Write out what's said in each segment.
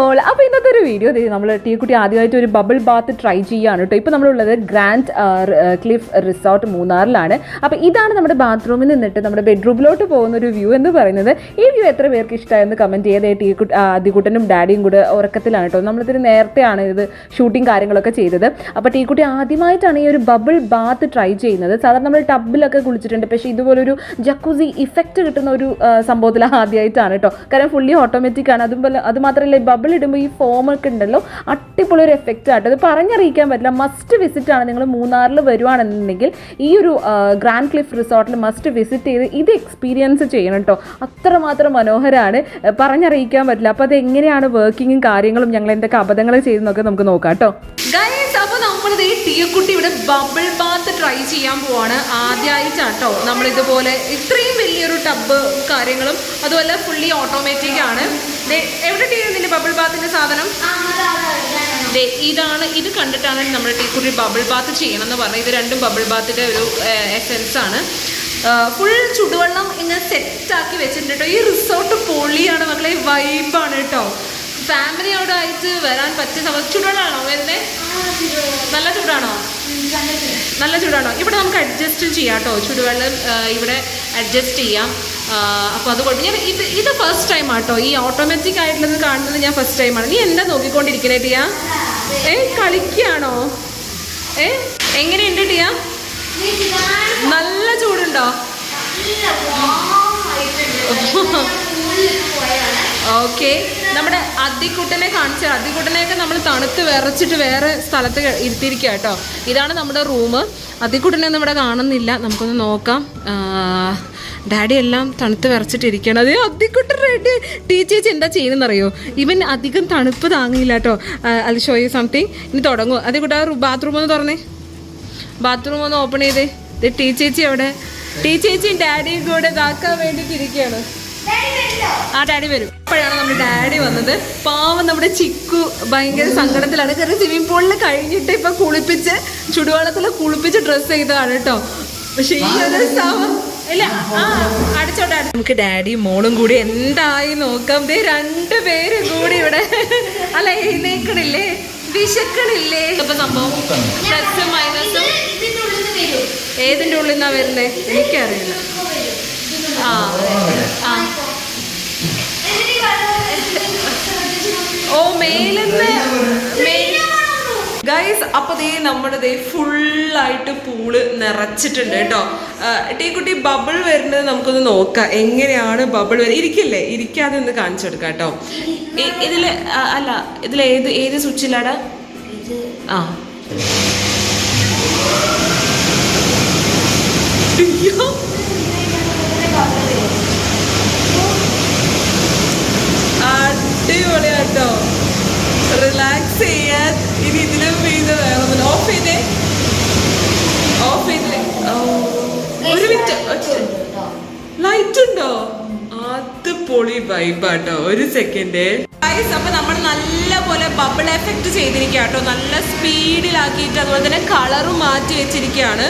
All അപ്പോൾ ഇന്നത്തെ ഒരു വീഡിയോ നമ്മൾ ടീക്കുട്ടി ആദ്യമായിട്ട് ഒരു ബബിൾ ബാത്ത് ട്രൈ ചെയ്യുകയാണ് കേട്ടോ ഇപ്പോൾ നമ്മളുള്ളത് ഗ്രാൻഡ് ക്ലിഫ് റിസോർട്ട് മൂന്നാറിലാണ്. അപ്പോൾ ഇതാണ് നമ്മുടെ ബാത്റൂമിൽ നിന്നിട്ട് നമ്മുടെ ബെഡ്റൂമിലോട്ട് പോകുന്ന ഒരു വ്യൂ എന്ന് പറയുന്നത്. ഈ വ്യൂ എത്ര പേർക്ക് ഇഷ്ടമായെന്ന് കമന്റ് ചെയ്തേ ടീക്കുട്ടി ആദ്യക്കുട്ടനും ഡാഡിയും കൂടെ ഉറക്കത്തിലാണ് കേട്ടോ നമ്മളിതിന് നേരത്തെയാണ് ഇത് ഷൂട്ടിംഗ് കാര്യങ്ങളൊക്കെ ചെയ്തത്. അപ്പോൾ ടീക്കുട്ടി ആദ്യമായിട്ടാണ് ഈ ഒരു ബബിൾ ബാത്ത് ട്രൈ ചെയ്യുന്നത്. സാധാരണ നമ്മൾ ടബിലൊക്കെ കുളിച്ചിട്ടുണ്ട്. പക്ഷേ ഇതുപോലൊരു ജക്കൂസി ഇഫക്റ്റ് കിട്ടുന്ന ഒരു സംഭവത്തിൽ ആദ്യമായിട്ടാണ് കേട്ടോ കാരണം ഫുള്ളി ഓട്ടോമാറ്റിക് ആണ്. അതുപോലെ അത് മാത്രമല്ല ബബിൾ ഇടുമ്പോൾ ഈ ഫോം ഒക്കെ ഉണ്ടല്ലോ അടിപൊളി ഒരു എഫക്റ്റ് ആട്ടോ. അത് പറഞ്ഞറിയിക്കാൻ പറ്റില്ല. മസ്റ്റ് വിസിറ്റ് ആണ് നിങ്ങൾ മൂന്നാറിൽ വരുവാണെന്നുണ്ടെങ്കിൽ ഈ ഒരു ഗ്രാൻഡ് ക്ലിഫ് റിസോർട്ടിൽ മസ്റ്റ് വിസിറ്റ് ചെയ്ത് ഇത് എക്സ്പീരിയൻസ് ചെയ്യണം കേട്ടോ. അത്രമാത്രം മനോഹരമാണ് പറഞ്ഞറിയിക്കാൻ പറ്റില്ല. അപ്പോൾ അത് എങ്ങനെയാണ് വർക്കിങ്ങും കാര്യങ്ങളും ഞങ്ങൾ എന്തൊക്കെ അബദ്ധങ്ങൾ ചെയ്തെന്നൊക്കെ നമുക്ക് നോക്കാം കേട്ടോ. നമ്മളിത് ഈ ടീക്കുട്ടി ഇവിടെ ബബിൾ ബാത്ത് ട്രൈ ചെയ്യാൻ പോവാണ് ആദ്യമായിട്ടാട്ടോ നമ്മൾ ഇതുപോലെ ഇത്രയും വലിയൊരു ടബ് കാര്യങ്ങളും അതുപോലെ ഫുള്ളി ഓട്ടോമാറ്റിക് ആണ്. എവിടെ ടീ ബബിൾ ബാത്തിന്റെ സാധനം? ദേ, ഇതാണ് ഇത് കണ്ടിട്ടാണ് നമ്മൾ ടീക്കുട്ടി ബബിൾ ബാത്ത് ചെയ്യണം എന്ന് പറഞ്ഞത്. ഇത് രണ്ടും ബബിൾ ബാത്തിന്റെ ഒരു എസെൻസ് ആണ്. ഫുൾ ചുടുവെള്ളം ഇങ്ങനെ സെറ്റ് ആക്കി വെച്ചിട്ടുണ്ട് കേട്ടോ ഈ റിസോർട്ട് പൊളിയാണ് മക്കളെ വൈബാണ് കേട്ടോ ഫാമിലി അവിടെ ആയിട്ട് വരാൻ പറ്റിയ സമയം ചൂടാണോ വരുന്നത് നല്ല ചൂടാണോ? നല്ല ചൂടാണോ? ഇവിടെ നമുക്ക് അഡ്ജസ്റ്റ് ചെയ്യാം കേട്ടോ ചുടുവെള്ളം ഇവിടെ അഡ്ജസ്റ്റ് ചെയ്യാം. അപ്പോൾ അത് കുഴപ്പം ഞാൻ ഇത് ഇത് ഫസ്റ്റ് ടൈം ആട്ടോ. ഈ ഓട്ടോമാറ്റിക് ആയിട്ടുള്ളത് കാണുന്നത് ഞാൻ ഫസ്റ്റ് ടൈമാണ് നീ എന്താ നോക്കിക്കൊണ്ടിരിക്കണേ ടിയാ? ഏ കളിക്കുകയാണോ? ഏ എങ്ങനെയുണ്ട് ടിയാ? നല്ല ചൂടുണ്ടോ? ഓക്കെ. നമ്മുടെ അദ്ദിക്കുട്ടനെ കാണിച്ച അദ്ദിക്കുട്ടനെയൊക്കെ നമ്മൾ തണുത്ത് വിറച്ചിട്ട് വേറെ സ്ഥലത്ത് ഇരുത്തിയിരിക്കുക കേട്ടോ ഇതാണ് നമ്മുടെ റൂം. അദ്ദിക്കുട്ടനെ ഇവിടെ കാണുന്നില്ല. നമുക്കൊന്ന് നോക്കാം. ഡാഡി എല്ലാം തണുത്ത് വിറച്ചിട്ടിരിക്കണം അതേ അദ്ദിക്കുട്ടൻ റെഡി. ടീച്ചേഴ്സ് എന്താ ചെയ്യുന്നറിയോ? ഇവൻ അധികം തണുപ്പ് താങ്ങിയില്ല കേട്ടോ അത് ഷോ യു സംതിങ് ഇനി തുടങ്ങും. അദ്ദിക്കുട്ട ബാത്റൂം ഒന്ന് തുറന്നേ. ബാത്റൂം ഒന്ന് ഓപ്പൺ ചെയ്തേ. ടീച്ചേച്ചി അവിടെ. ടീച്ചേച്ചിയും ഡാഡിയും കൂടെ ഇതാക്കാൻ വേണ്ടിയിട്ട് ഇരിക്കുകയാണ് ആ ഡാഡി വരും. ഇപ്പോഴാണ് നമ്മുടെ ഡാഡി വന്നത്. പാവം നമ്മുടെ ചിക്കു ഭയങ്കര സങ്കടത്തിലാണ്. കാരണം സ്വിമ്മിംഗ് പൂളിൽ കഴിഞ്ഞിട്ട് ഇപ്പൊ കുളിപ്പിച്ച് ചുടുവെള്ളത്തിൽ കുളിപ്പിച്ച് ഡ്രസ്സ് ചെയ്തതാണ് കേട്ടോ പക്ഷെ ഈ ഒരു സമയം ഇല്ല ആ അടിച്ചോട്ടെ അടി- നമുക്ക് ഡാഡി മോളും കൂടി എന്തായി നോക്കാം. ദേ രണ്ട് പേരും കൂടി ഇവിടെ. അല്ല എഴുന്നേക്കണില്ലേ? വിശക്കണില്ലേ? ഇപ്പൊ സംഭവം. പ്ലസും മൈനസും ഏതിന്റെ ഉള്ളിൽ നിന്നാ വരുന്നേ? എനിക്കറിയില്ല. ഓ മേലെന്ന്? ഗൈസ് അപ്പൊ ദേ നമ്മുടെ ദേ ഫുള്ളായിട്ട് പൂൾ നിറച്ചിട്ടുണ്ട് കേട്ടോ. ടീ കുട്ടി ബബിൾ വരുന്നത് നമുക്കൊന്ന് നോക്കാം. എങ്ങനെയാണ് ബബിൾ വരുന്നത് ഇരിക്കില്ലേ? ഇരിക്കാതെ ഒന്ന് കാണിച്ചു കൊടുക്കാം കേട്ടോ. ഇതിൽ അല്ല ഇതിൽ ഏത് ഏത് സ്വിച്ചിലാണ് ആ അടിപൊളിയാട്ടോ റിലാക്സ് ചെയ്യാൻ ഇനി ഇതിലും ഇത് വേണമെന്നില്ല ഓഫ് ചെയ്തേ ഓഫ് ചെയ്തില്ലേ ഓ, ഒരു മിനിറ്റ് ലൈറ്റ് ഉണ്ടോ? അത് പൊളി വൈബാട്ടോ ഒരു സെക്കൻഡ് അപ്പൊ നമ്മൾ നല്ല പോലെ ബബിൾ എഫക്ട് ചെയ്തിരിക്കാട്ടോ നല്ല സ്പീഡിലാക്കിയിട്ട് അതുപോലെ തന്നെ കളറും മാറ്റി വെച്ചിരിക്കുകയാണ്.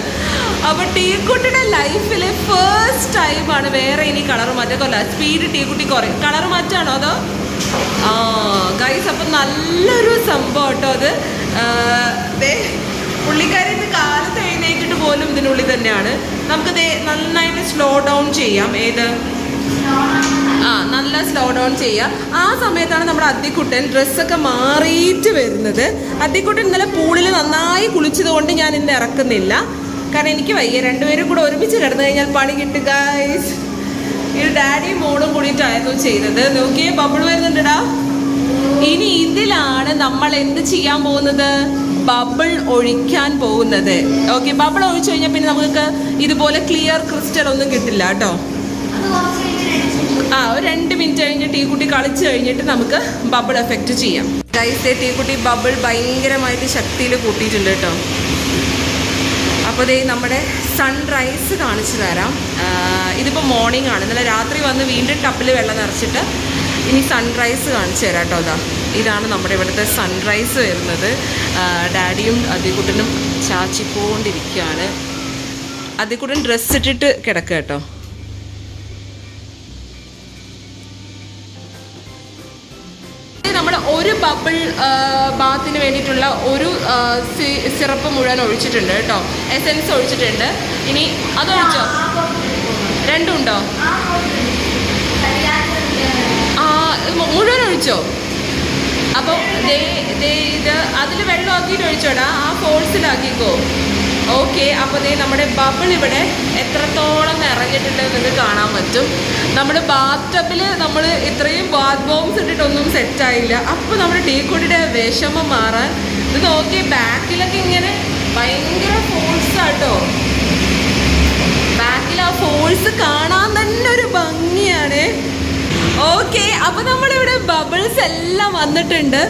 അപ്പൊ ടീക്കുട്ടിയുടെ ലൈഫിൽ ഫസ്റ്റ് ടൈമാണ് വേറെ ഇനി കളർ മാറ്റക്കല്ല സ്പീഡ് ടീക്കുട്ടി കുറയും. കളർ മാറ്റാണോ അതോ? ആ ഗൈസ് അപ്പം നല്ലൊരു സംഭവം കേട്ടോ അത്. പുള്ളിക്കാരി ഇന്ന് കാലത്ത് എഴുന്നേറ്റിട്ട് പോലും ഇതിനുള്ളിൽ തന്നെയാണ്. നമുക്കത് നന്നായിട്ട് സ്ലോ ഡൗൺ ചെയ്യാം. ഏത്? ആ നല്ല സ്ലോ ഡൗൺ ചെയ്യാം. ആ സമയത്താണ് നമ്മുടെ അദ്ദിക്കുട്ടൻ ഡ്രസ്സൊക്കെ മാറിയിട്ട് വരുന്നത്. അദ്ദിക്കുട്ടൻ ഇന്നലെ പൂളിൽ നന്നായി കുളിച്ചതുകൊണ്ട് ഞാൻ ഇന്ന് ഇറക്കുന്നില്ല. കാരണം എനിക്ക് വയ്യ. രണ്ടുപേരും കൂടെ ഒരുമിച്ച് കിടന്നു കഴിഞ്ഞാൽ പണി കിട്ടുക ഒരു ഡാഡിയും മോളും കൂടിയിട്ടായിരുന്നു ചെയ്തത്. നോക്കിയേ ബബിൾ വരുന്നുണ്ടടാ. ഇനി ഇതിലാണ് നമ്മൾ എന്ത് ചെയ്യാൻ പോകുന്നത്? ബബിൾ ഒഴിക്കാൻ പോകുന്നത്. ഓക്കെ ബബിൾ ഒഴിച്ചു കഴിഞ്ഞാൽ പിന്നെ നമുക്ക് ഇതുപോലെ ക്ലിയർ ക്രിസ്റ്റൽ ഒന്നും കിട്ടില്ല കേട്ടോ. ആ ഒരു രണ്ട് മിനിറ്റ് കഴിഞ്ഞ് കുട്ടി കളിച്ചു കഴിഞ്ഞിട്ട് നമുക്ക് ബബിൾ എഫക്റ്റ് ചെയ്യാം. ഗൈസേ ടീ കുട്ടി ബബിൾ ഭയങ്കരമായിട്ട് ശക്തിയിൽ കൂട്ടിയിട്ടുണ്ട് കേട്ടോ. അപ്പോൾ ദേ നമ്മുടെ സൺറൈസ് കാണിച്ചു തരാം. ഇതിപ്പോൾ മോർണിംഗ് ആണ്. ഇന്നലെ രാത്രി വന്ന് വീണ്ടും ടപ്പിൽ വെള്ളം നിറച്ചിട്ട് ഇനി സൺറൈസ് കാണിച്ചു തരാം കേട്ടോ അതാ ഇതാണ് നമ്മുടെ ഇവിടുത്തെ സൺറൈസ് വരുന്നത് ഡാഡിയും അതികുട്ടനും ചാച്ചിപ്പോണ്ടിരിക്കുകയാണ് അതികുട്ടൻ ഡ്രസ്സ് ഇട്ടിട്ട് കിടക്കുക കേട്ടോ ഒരു ബബിൾ ബാത്തിന് വേണ്ടിയിട്ടുള്ള ഒരു സിറപ്പ് മുഴുവൻ ഒഴിച്ചിട്ടുണ്ട് കേട്ടോ എസെൻസ് ഒഴിച്ചിട്ടുണ്ട് ഇനി അതൊഴിച്ചോ രണ്ടുണ്ടോ മുഴുവൻ ഒഴിച്ചോ? അപ്പോൾ ഇത് അതിൽ വെള്ളമാക്കിയിട്ട് ഒഴിച്ചോടാ. ആ ഫോൾസിലാക്കിക്കോ ഓക്കെ അപ്പോൾ ദേ നമ്മുടെ ബബിൾ ഇവിടെ എത്രത്തോളം നിങ്ങൾക്ക് കാണാൻ പറ്റും. നമ്മുടെ ബാത്ത് ടബിൽ നമ്മൾ ഇത്രയും ബാത്ത് ബോംസ് ഇട്ടിട്ടൊന്നും സെറ്റായില്ല അപ്പോൾ നമ്മുടെ ടീ കുട്ടിയുടെ വിഷമം മാറാൻ ഇത് നോക്കി ബാക്കിലൊക്കെ ഇങ്ങനെ ഭയങ്കര ഫോഴ്സാട്ടോ ബാക്കിൽ ആ ഫോഴ്സ് കാണാൻ തന്നെ ഒരു ഭംഗിയാണ് ഓക്കെ അപ്പോൾ നമ്മളിവിടെ ബബിൾസ് എല്ലാം വന്നിട്ടുണ്ട്.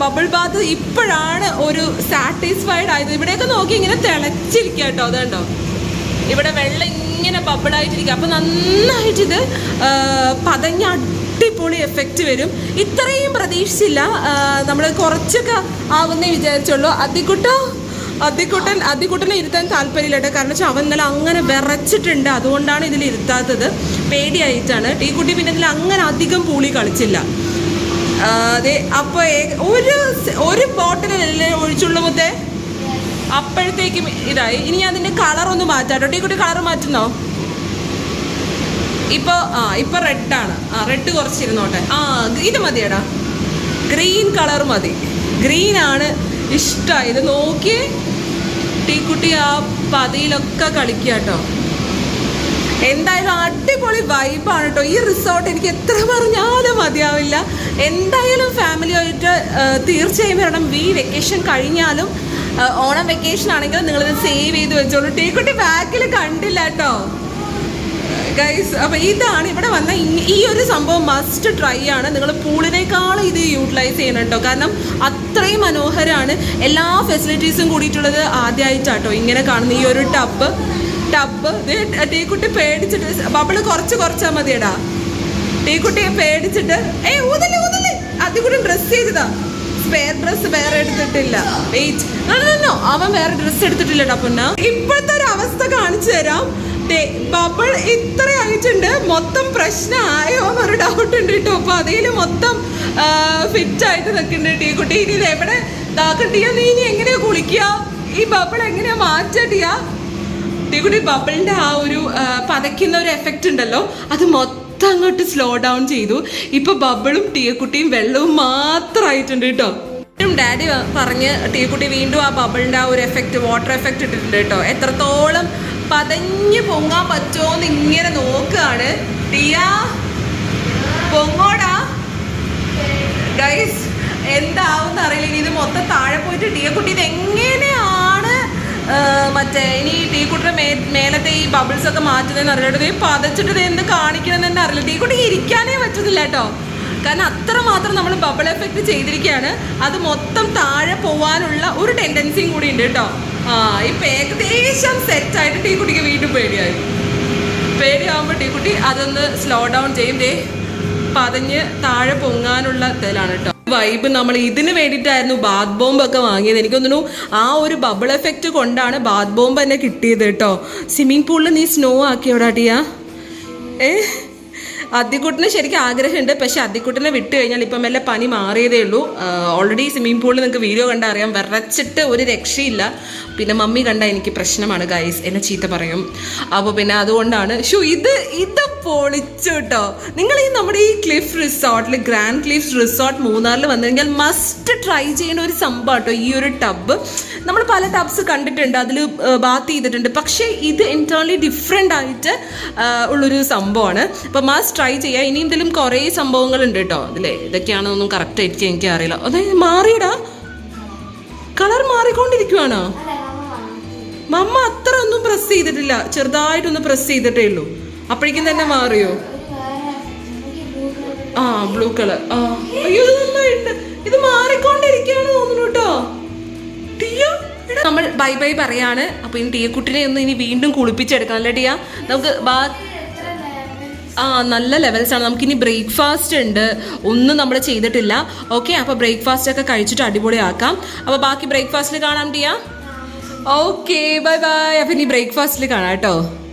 ബബിൾ ബാത്ത് ഇപ്പോഴാണ് ഒരു സാറ്റിസ്ഫൈഡ് ആയത്. ഇവിടെയൊക്കെ നോക്കി ഇങ്ങനെ തിളച്ചിരിക്കുക കേട്ടോ അതുണ്ടോ ഇവിടെ വെള്ളം ഇങ്ങനെ ബബിളായിട്ടിരിക്കുക അപ്പോൾ നന്നായിട്ട് ഇത് ആ, പതഞ്ഞ അടിപൊളി എഫക്റ്റ് വരും. ഇത്രയും പ്രതീക്ഷിച്ചില്ല. നമ്മൾ കുറച്ചൊക്കെ ആവുന്നേ വിചാരിച്ചുള്ളൂ. അതിക്കുട്ടോ അതിക്കുട്ടൻ അതിക്കുട്ടനെ ഇരുത്താൻ താല്പര്യമില്ല കാരണം വെച്ചാൽ അവൻ ഇന്നലെ അങ്ങനെ വിറച്ചിട്ടുണ്ട്. അതുകൊണ്ടാണ് ഇതിൽ ഇരുത്താത്തത്. പേടിയായിട്ടാണ്. ഈ കുട്ടി പിന്നെ ഇതിൽ അങ്ങനെ അധികം പൂളി കളിച്ചില്ല. അതെ അപ്പോൾ ഒരു ഒരു ബോട്ടിലല്ലേ ഒഴിച്ചുള്ള മുത്തേ. അപ്പോഴത്തേക്കും ഇതായി. ഇനി അതിന്റെ കളർ ഒന്ന് മാറ്റാട്ടോ ടീ കുട്ടി കളർ മാറ്റുന്നോ? ഇപ്പൊ ആ ഇപ്പൊ റെഡാണ് ആ റെഡ് കുറച്ചിരുന്നോട്ടെ. ആ ഇത് മതിയടാ. ഗ്രീൻ കളർ മതി. ഗ്രീൻ ആണ് ഇത് നോക്കി ടീക്കുട്ടി ആ പതിയിലൊക്കെ കളിക്കുക കേട്ടോ. എന്തായാലും അടിപൊളി വൈബാണ് കേട്ടോ. ഈ റിസോർട്ട് എനിക്ക് എത്ര പറഞ്ഞാലും മതിയാവില്ല. എന്തായാലും ഫാമിലിയായിട്ട് തീർച്ചയായും വരണം. വി വെക്കേഷൻ കഴിഞ്ഞാലും ഓണം വെക്കേഷൻ ആണെങ്കിലും നിങ്ങളിത് സേവ് ചെയ്ത് വെച്ചോളൂ. ടീക്കുട്ടി ബാക്കിൽ കണ്ടില്ല കേട്ടോ. ഗൈസ് അപ്പൊ ഇതാണ് ഇവിടെ വന്ന ഈ ഒരു സംഭവം മസ്റ്റ് ട്രൈ ആണ്. നിങ്ങൾ പൂളിനേക്കാളും ഇത് യൂട്ടിലൈസ് ചെയ്യണം കാരണം അത്രയും മനോഹരമാണ് എല്ലാ ഫെസിലിറ്റീസും കൂടിയിട്ടുള്ളത് ആദ്യമായിട്ടാട്ടോ ഇങ്ങനെ കാണുന്ന ഈ ഒരു ടബ് ടബ് ടീക്കുട്ടി പേടിച്ചിട്ട് ബബിൾ കുറച്ച് കുറച്ചാൽ മതിയടാ. ടീക്കുട്ടിയെ പേടിച്ചിട്ട് ഏ ഊതൽ ഊതൽ. അതിൽ കൂടി ഡ്രസ് ചെയ്തതാ. സ്പെയർ ഡ്രസ്സ് വേറെ എടുത്തിട്ടില്ല. വെയിറ്റ് അവൻ വേറെ ഡ്രസ് എടുത്തിട്ടില്ലടാ പൊന്ന. ഇപ്പോഴത്തെ ഒരു അവസ്ഥ കാണിച്ചു തരാം. ബബിൾ ഇത്ര ആയിട്ടുണ്ട്. മൊത്തം പ്രശ്നമായോ എന്നൊരു ഡൗട്ട് ഉണ്ട് കേട്ടോ. അപ്പൊ അതിൽ മൊത്തം ഫിറ്റ് ആയിട്ട് നിൽക്കുന്നുണ്ട് ടീ കുട്ടി. ഇനി എവിടെ? ഇതാക്കട്ടിയ നീ ഇനി എങ്ങനെയാ കുളിക്കുക? ഈ ബബിൾ എങ്ങനെയാ മാറ്റട്ടിയ കുട്ടി ബബിളിന്റെ ആ ഒരു പതയ്ക്കുന്ന ഒരു എഫക്റ്റ് ഉണ്ടല്ലോ. അത് മൊത്തം അങ്ങോട്ട് സ്ലോ ഡൗൺ ചെയ്തു. ഇപ്പൊ ബബിളും ടീക്കുട്ടിയും വെള്ളവും മാത്രമായിട്ടുണ്ട് കേട്ടോ. ഡാഡി പറഞ്ഞ് ടീക്കുട്ടി വീണ്ടും ആ ബബിളിന്റെ ആ ഒരു എഫക്റ്റ് വാട്ടർ എഫക്റ്റ് ഇട്ടിട്ടുണ്ട് കേട്ടോ. എത്രത്തോളം പതഞ്ഞ് പൊങ്ങാൻ പറ്റുമോന്ന് ഇങ്ങനെ നോക്കുകയാണ്. ടിയാ പൊങ്ങോടാ. ഗൈസ് എന്താവും അറിയില്ല. ഇനി ഇത് മൊത്തം താഴെ പോയിട്ട് ടീക്കുട്ടി ഇത് എങ്ങനെയാണ് മറ്റേ ഇനി ടീ കുട്ടിയുടെ മേ മേലത്തെ ഈ ബബിൾസ് ഒക്കെ മാറ്റുന്നതെന്ന് അറിയില്ല ഇത് പതച്ചിട്ട് ഇത് എന്ത് കാണിക്കണമെന്ന് തന്നെ അറിയില്ല. ടീ കുട്ടി ഇരിക്കാനേ പറ്റുന്നില്ല കേട്ടോ. കാരണം അത്ര മാത്രം നമ്മൾ ബബിൾ എഫക്റ്റ് ചെയ്തിരിക്കുകയാണ്. അത് മൊത്തം താഴെ പോവാനുള്ള ഒരു ടെൻഡൻസിയും കൂടി ഉണ്ട് കേട്ടോ. ആ ഇപ്പം ഏകദേശം പേടിയായി. പേടിയാവുമ്പോൾ ടീക്കുട്ടി അതൊന്ന് സ്ലോ ഡൗൺ ചെയ്യും. ദേ പതഞ്ഞ് താഴെ പൊങ്ങാനുള്ള ഇതിലാണ് കേട്ടോ വൈബ് നമ്മൾ ഇതിന് വേണ്ടിയിട്ടായിരുന്നു ബാത്ത് ബോംബ് ഒക്കെ വാങ്ങിയത്. എനിക്ക് തോന്നുന്നു ആ ഒരു ബബിൾ എഫക്റ്റ് കൊണ്ടാണ് ബാത്ത് ബോംബ് തന്നെ കിട്ടിയത് കേട്ടോ സ്വിമ്മിംഗ് പൂളിൽ നീ സ്നോ ആക്കിയോടാ ടിയാ? ഏ? അദ്ദിക്കുട്ടിന് ശരിക്കും ആഗ്രഹമുണ്ട്. പക്ഷെ അദ്ദിക്കുട്ടിനെ വിട്ടു കഴിഞ്ഞാൽ ഇപ്പം മെല്ലെ പനി മാറിയതേ ഉള്ളൂ. ഓൾറെഡി സ്വിമ്മിംഗ് പൂളിൽ നിങ്ങൾക്ക് വീഡിയോ കണ്ടാൽ അറിയാം. വിറച്ചിട്ട് ഒരു രക്ഷയില്ല. പിന്നെ മമ്മി കണ്ട എനിക്ക് പ്രശ്നമാണ് ഗൈസ് എന്നെ ചീത്ത പറയും. അപ്പോൾ പിന്നെ അതുകൊണ്ടാണ്. ഷു ഇത് ഇത് പൊളിച്ചു കേട്ടോ നിങ്ങൾ ഈ നമ്മുടെ ഈ ക്ലിഫ് റിസോർട്ടിൽ ഗ്രാൻഡ് ക്ലിഫ് റിസോർട്ട് മൂന്നാറിൽ വന്നു കഴിഞ്ഞാൽ മസ്റ്റ് ട്രൈ ചെയ്യേണ്ട ഒരു സംഭവം കേട്ടോ ഈ ഒരു ടബ് നമ്മൾ പല ടബ്സ് കണ്ടിട്ടുണ്ട്. അതിൽ ബാത്ത് ചെയ്തിട്ടുണ്ട്. പക്ഷേ ഇത് ഇന്റേർണലി ഡിഫറെന്റ് ആയിട്ട് ഉള്ളൊരു സംഭവമാണ്. അപ്പോൾ മസ്റ്റ് ട്രൈ ചെയ്യുക ഇനി എന്തെങ്കിലും കുറേ സംഭവങ്ങളുണ്ട് കേട്ടോ. അതിലെ ഇതൊക്കെയാണെന്നൊന്നും കറക്റ്റ് ആയിരിക്കും എനിക്ക് അറിയില്ല അതായത് മാറിയടാ. കളർ മാറിക്കൊണ്ടിരിക്കുവാണോ? മമ്മ അത്ര ഒന്നും പ്രസ് ചെയ്തിട്ടില്ല. ചെറുതായിട്ടൊന്ന് പ്രസ് ചെയ്തിട്ടേ ഉള്ളൂ. അപ്പോഴേക്കും തന്നെ മാറിയോ? ആ ബ്ലൂ കളർ ആ അയ്യോ ഇത് മാറിക്കൊണ്ടിരിക്കുകയാണ് തോന്നുന്നു കേട്ടോ. നമ്മൾ ബൈ ബൈ പറയാണ്. അപ്പൊ ഇനി ടീയക്കുട്ടിനെ ഒന്ന് ഇനി വീണ്ടും കുളിപ്പിച്ചെടുക്കാം. അല്ലേ ടിയ? നമുക്ക് ബാ ആ നല്ല ലെവൽസ് ആണ്. നമുക്കിനി ബ്രേക്ക്ഫാസ്റ്റ് ഉണ്ട്. ഒന്നും നമ്മൾ ചെയ്തിട്ടില്ല. ഓക്കെ അപ്പോൾ ബ്രേക്ക്ഫാസ്റ്റ് ഒക്കെ കഴിച്ചിട്ട് അടിപൊളിയാക്കാം. അപ്പോൾ ബാക്കി ബ്രേക്ക്ഫാസ്റ്റിൽ കാണാം ടിയ ഓക്കെ ബൈ ബൈ അപ്പം ഇനി ബ്രേക്ക്ഫാസ്റ്റിൽ കാണാം കേട്ടോ.